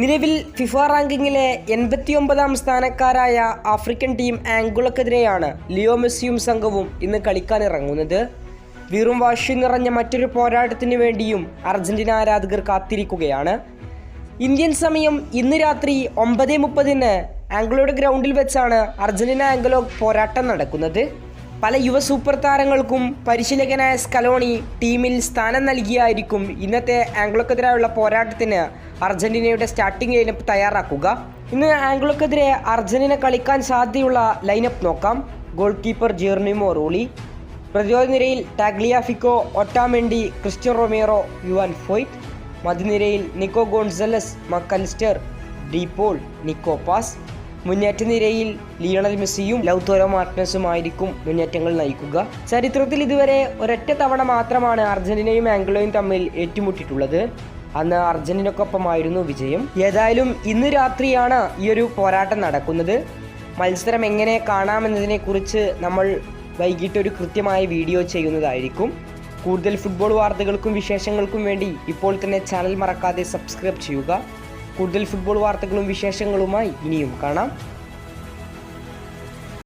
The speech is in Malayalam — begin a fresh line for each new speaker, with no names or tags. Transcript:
നിലവിൽ ഫിഫ റാങ്കിങ്ങിലെ എൺപത്തിയൊമ്പതാം സ്ഥാനക്കാരായ ആഫ്രിക്കൻ ടീം ആംഗുളക്കെതിരെയാണ് ലിയോ മെസ്സിയും സംഘവും ഇന്ന് കളിക്കാനിറങ്ങുന്നത് വീറും വാശി നിറഞ്ഞ മറ്റൊരു പോരാട്ടത്തിന് വേണ്ടിയും അർജന്റീന ആരാധകർ കാത്തിരിക്കുകയാണ്. ഇന്ത്യൻ സമയം ഇന്ന് രാത്രി ഒമ്പത് മുപ്പതിന് ആംഗ്ലോയുടെ ഗ്രൗണ്ടിൽ വെച്ചാണ് അർജന്റീന ആംഗ്ലോ പോരാട്ടം നടക്കുന്നത്. പല യുവ സൂപ്പർ താരങ്ങൾക്കും പരിശീലകനായ സ്കലോണി ടീമിൽ സ്ഥാനം നൽകിയായിരിക്കും ഇന്നത്തെ ആംഗ്ലോക്കെതിരായുള്ള പോരാട്ടത്തിന് അർജന്റീനയുടെ സ്റ്റാർട്ടിംഗ് ലൈനപ്പ് തയ്യാറാക്കുക. ഇന്ന് ആംഗ്ലോക്കെതിരെ അർജന്റീന കളിക്കാൻ സാധ്യതയുള്ള ലൈനപ്പ് നോക്കാം. ഗോൾ കീപ്പർ ജെർണിമോ റോളി പ്രതിരോധ നിരയിൽ Tagliafico Otamendi Cristian Romero Juan Foyth മധ്യനിരയിൽ Nico Gonzalez Mac Allister De Paul Nico Paz മുന്നേറ്റ നിരയിൽ ലിയണൽ മെസ്സിയും ലൗത്തോരോ മാർട്ടിനസുമായിരിക്കും മുന്നേറ്റങ്ങൾ നയിക്കുക. ചരിത്രത്തിൽ ഇതുവരെ ഒരൊറ്റ തവണ മാത്രമാണ് അർജന്റീനയും ആംഗ്ലോയും തമ്മിൽ ഏറ്റുമുട്ടിയിട്ടുള്ളത്. അന്ന് അർജന്റീനക്കൊപ്പമായിരുന്നു വിജയം. ഏതായാലും ഇന്ന് രാത്രിയാണ് ഈ ഒരു പോരാട്ടം നടക്കുന്നത്. മത്സരം എങ്ങനെ കാണാമെന്നതിനെക്കുറിച്ച് നമ്മൾ വൈകിട്ട് ഒരു കൃത്യമായ വീഡിയോ ചെയ്യുന്നതായിരിക്കും. കൂടുതൽ ഫുട്ബോൾ വാർത്തകൾക്കും വിശേഷങ്ങൾക്കും വേണ്ടി ഇപ്പോൾ തന്നെ ചാനൽ മറക്കാതെ സബ്സ്ക്രൈബ് ചെയ്യുക. കൂടുതൽ ഫുട്ബോൾ വാർത്തകളും വിശേഷങ്ങളുമായി ഇനിയും കാണാം.